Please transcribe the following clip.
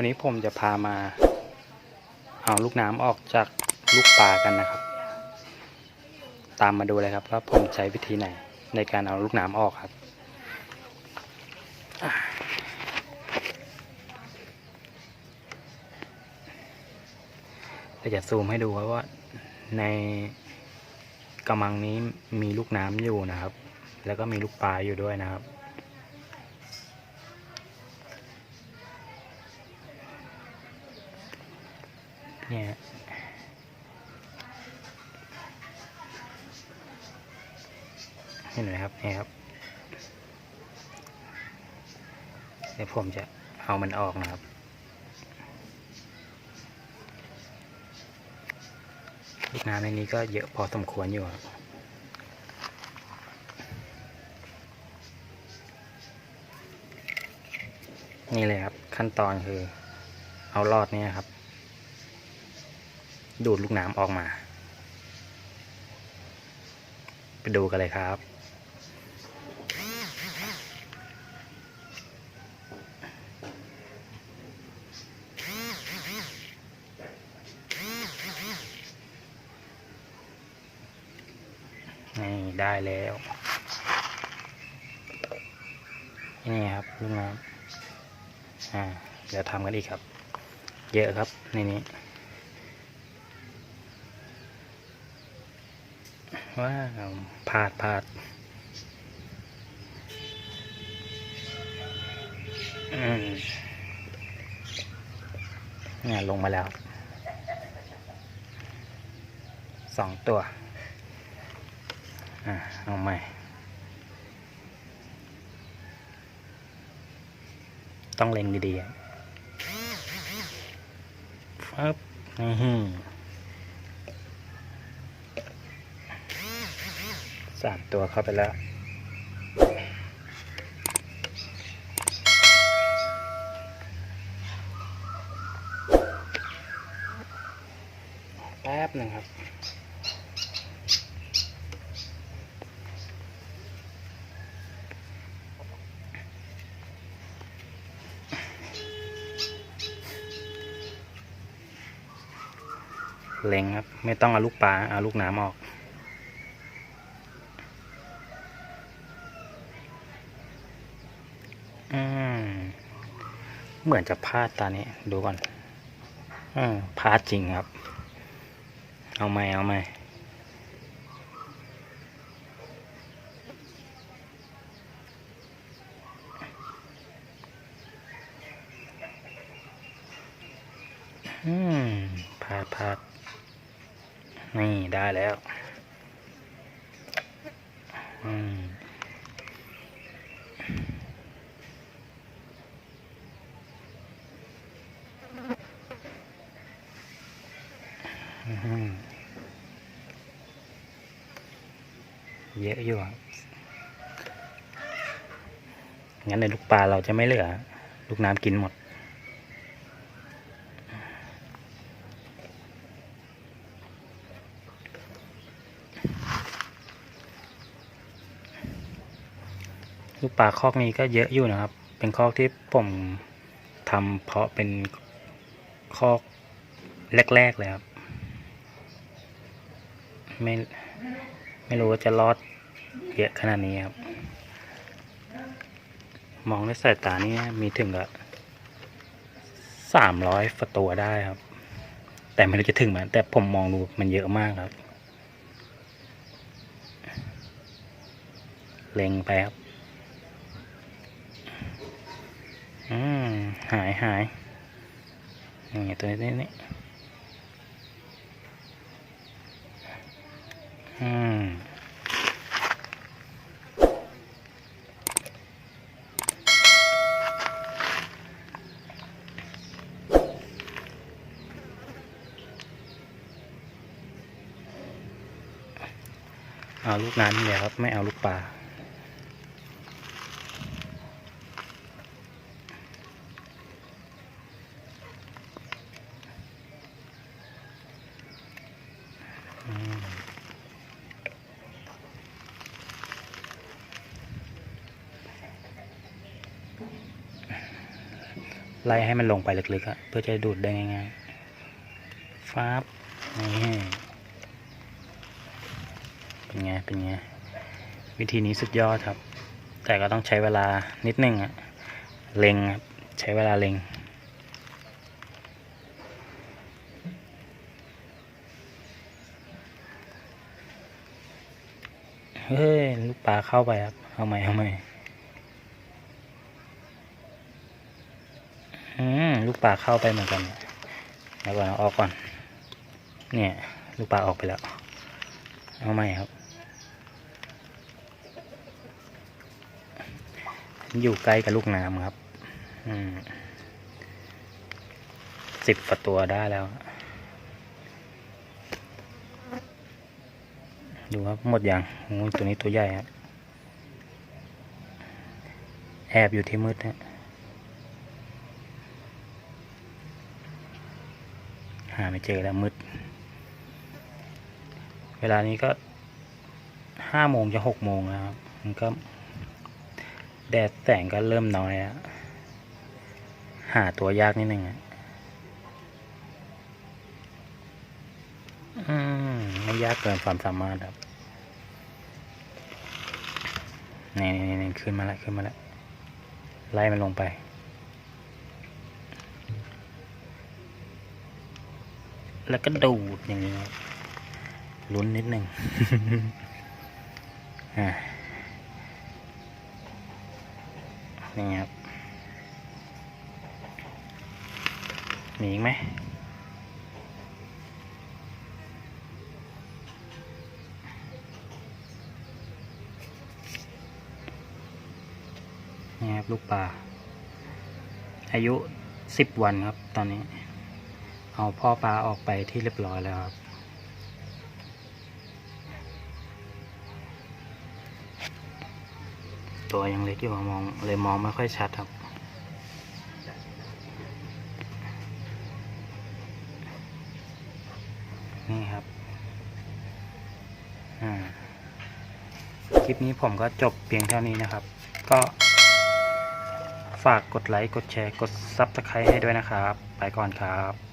วันนี้ผมจะพามา เอาลูกน้ำออกจากลูกปลากันนะครับ ตามมาดูเลยครับว่าผมใช้วิธีไหนในการเอาลูกน้ำออกครับเดี๋ยวจะซูมให้ดูครับว่าในกระมังนี้มีลูกน้ำอยู่นะครับ แล้วก็มีลูกปลาอยู่ด้วยนะครับ เนี่ยเห็นไหมครับนี่ครับเดี๋ยวผมจะเอามันออกนะครับลูกน้ำในนี้ก็เยอะพอสมควรอยู่ครับนี่เลยครับขั้นตอนคือเอาลอดเนี้ครับ ดูดลูกน้ำออกมา ไปดูกันเลยครับ นี่ได้แล้วนี่ครับลูกน้ำอ่าเดี๋ยวทำกันอีกครับ เยอะครับในนี้ ว้าวพลาดพลาดอืมเนี่ยลงมาแล้ว สองตัว อะ เอาใหม่ ต้องเล็งดีๆอะฟับนี่ สามตัวเข้าไปแล้ว แป๊บหนึ่งครับเล็งครับ ไม่ต้องเอาลูกปลาเอาลูกน้ำออก อืมเหมือนจะพลาดตานี้ดูก่อนอืมพลาดจริงครับ เอาไหมเอาไหมอืมพลาดพลาดนี่ได้แล้ว อืม อื้อหือ เยอะอยู่งั้นในลูกปลาเราจะไม่เหลือ ลูกน้ำกินหมด ลูกปลาคอกนี้ก็เยอะอยู่นะครับ เป็นคอกที่ผมทำเพาะเป็นคอกแรก ๆ เลยครับ ไม่ไม่รู้ว่าจะรอดเยอะขนาดนี้ครับ มองด้วยสายตานี่มีถึงกับสามร้อยฟตัวได้ครับ แต่ไม่รู้จะถึงไหมแต่ผมมองดูมันเยอะมากครับ เล็งไปครับ อืมหายหายนี่ตัวนี้นี่ อืมเอาลูกน้ำนี่แหละครับ ไม่เอาลูกปลา ไล่ให้มันลงไปลึกๆอะเพื่อจะดูดได้ง่ายๆฟ้าบนี่เป็นไง เป็นไง วิธีนี้สุดยอดครับ แต่ก็ต้องใช้เวลานิดนึงอะเล็งครับ ใช้เวลาเล็งเฮ้ย ลูกปลาเข้าไปครับ เอาใหม่เอาใหม่อืม ลูกปลาเข้าไปเหมือนกันเดี๋ยวก่อนเอาออกก่อน เนี่ย ลูกปลาออกไปแล้ว เอาใหม่ครับ อยู่ใกล้กับลูกน้ำครับ อืมสิบกว่าตัวได้แล้ว ดูครับหมดอยังตัวนี้ตัวใหญ่ครับแอบอยู่ที่มืดนะ หาไม่เจอแล้วมืด เวลานี้ก็ห้าโมงจะหกโมงแล้วครับ มันก็ แดดแสงก็เริ่มน้อยแล้ว หาตัวยากนิดนึงอะอืมไม่ยากเกินความสามารถครับ นี่นี่นี่ขึ้นมาแล้วขึ้นมาแล้ว ไล่มันลงไป แล้วก็ดูดอย่างนี้ครับลุ้นนิดหนึ่งอ่านี่ครับมีอีกไหมนี่ครับลูกปลาอายุสิบวันครับตอนนี้ เอาพ่อปลาออกไปที่เรียบร้อยแล้วครับ ตัวยังเล็กอยู่มองเลยมองไม่ค่อยชัดครับนี่ครับอ่าคลิปนี้ผมก็จบเพียงเท่านี้นะครับ ก็ฝากกดไลค์ กดแชร์ กดซับสไครต์ให้ด้วยนะครับ ไปก่อนครับ